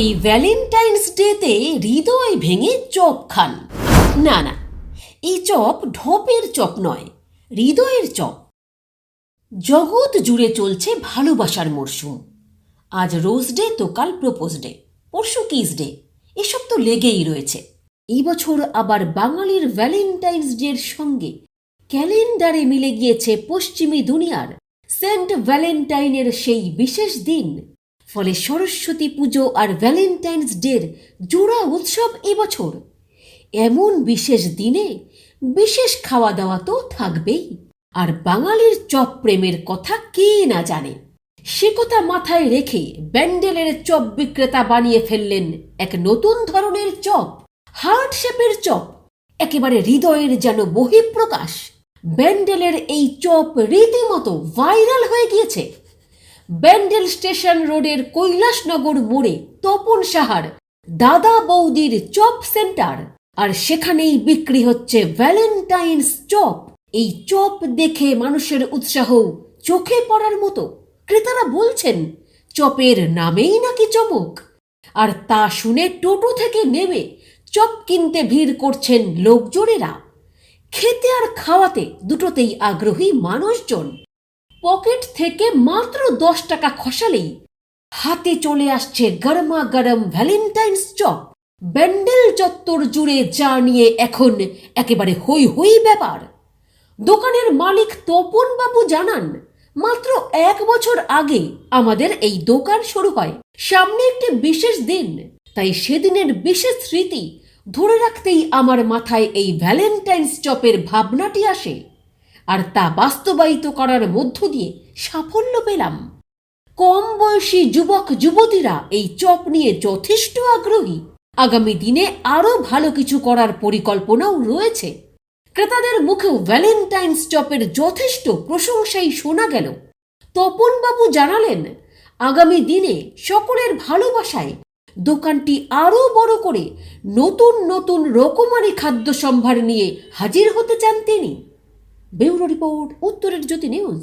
এই ভ্যালেন্টাইন্স ডেতে হৃদয় ভেঙে চপ খান। না না, এই চপ ঢপের চপ নয়, হৃদয়ের চপ। জগৎ জুড়ে চলছে ভালোবাসার মরশুম। আজ রোজ ডে তো কাল প্রপোজ ডে, পরশু কিস ডে, এসব তো লেগেই রয়েছে। এই বছর আবার বাঙালির ভ্যালেন্টাইন্স ডের সঙ্গে ক্যালেন্ডারে মিলে গিয়েছে পশ্চিমী দুনিয়ার সেন্ট ভ্যালেন্টাইনের সেই বিশেষ দিন। ফলে সরস্বতী পুজো আর ভ্যালেন্টাইন্স ডের জোড়া উৎসব এবছর। এমন বিশেষ দিনে বিশেষ খাওয়া দাওয়া তো থাকবেই। আর বাঙালির চপ প্রেমের কথা কে না জানে? সে কথা মাথায় রেখে ব্যান্ডেলের চপ বিক্রেতা বানিয়ে ফেললেন এক নতুন ধরনের চপ, হার্ট শেপের চপ। একেবারে হৃদয়ের যেন বহিঃপ্রকাশ। ব্যান্ডেলের এই চপ রীতিমতো ভাইরাল হয়ে গিয়েছে। ব্যান্ডেল স্টেশন রোডের কৈলাসনগর মোড়ে তপন সাহার দাদা বৌদির চপ সেন্টার। আর সেখানেই বিক্রি হচ্ছে ভ্যালেন্টাইন্স চপ। এই চপ দেখে মানুষের উৎসাহ চোখে পড়ার মতো। ক্রেতারা বলছেন, চপের নামেই নাকি চমক? আর তা শুনে টোটো থেকে নেমে চপ কিনতে ভিড় করছেন লোকজনেরা। খেতে আর খাওয়াতে দুটোতেই আগ্রহী মানুষজন। পকেট থেকে মাত্র দশ টাকা খসালেই হাতে চলে আসছে গরমা গরম ভ্যালেন্টাইন্স চপ। ব্যান্ডেল চত্বর জুড়ে যা নিয়ে এখন একেবারে হই হই ব্যাপার। দোকানের মালিক তপন বাবু জানান, মাত্র এক বছর আগে আমাদের এই দোকান শুরু হয়। সামনে একটি বিশেষ দিন, তাই সেদিনের বিশেষ স্মৃতি ধরে রাখতেই আমার মাথায় এই ভ্যালেন্টাইন্স চপের ভাবনাটি আসে। আর তা বাস্তবায়িত করার মধ্য দিয়ে সাফল্য পেলাম। কম বয়সী যুবক যুবতীরা এই চপ নিয়ে যথেষ্ট আগ্রহী। আগামী দিনে আরও ভালো কিছু করার পরিকল্পনাও রয়েছে। ক্রেতাদের মুখেও ভ্যালেন্টাইন্স চপের যথেষ্ট প্রশংসাই শোনা গেল। তপনবাবু জানালেন, আগামী দিনে সকলের ভালোবাসায় দোকানটি আরও বড় করে নতুন নতুন রকমারি খাদ্য সম্ভার নিয়ে হাজির হতে চান তিনি। ব্যুরো রিপোর্ট উত্তরের জ্যোতি নিউজ।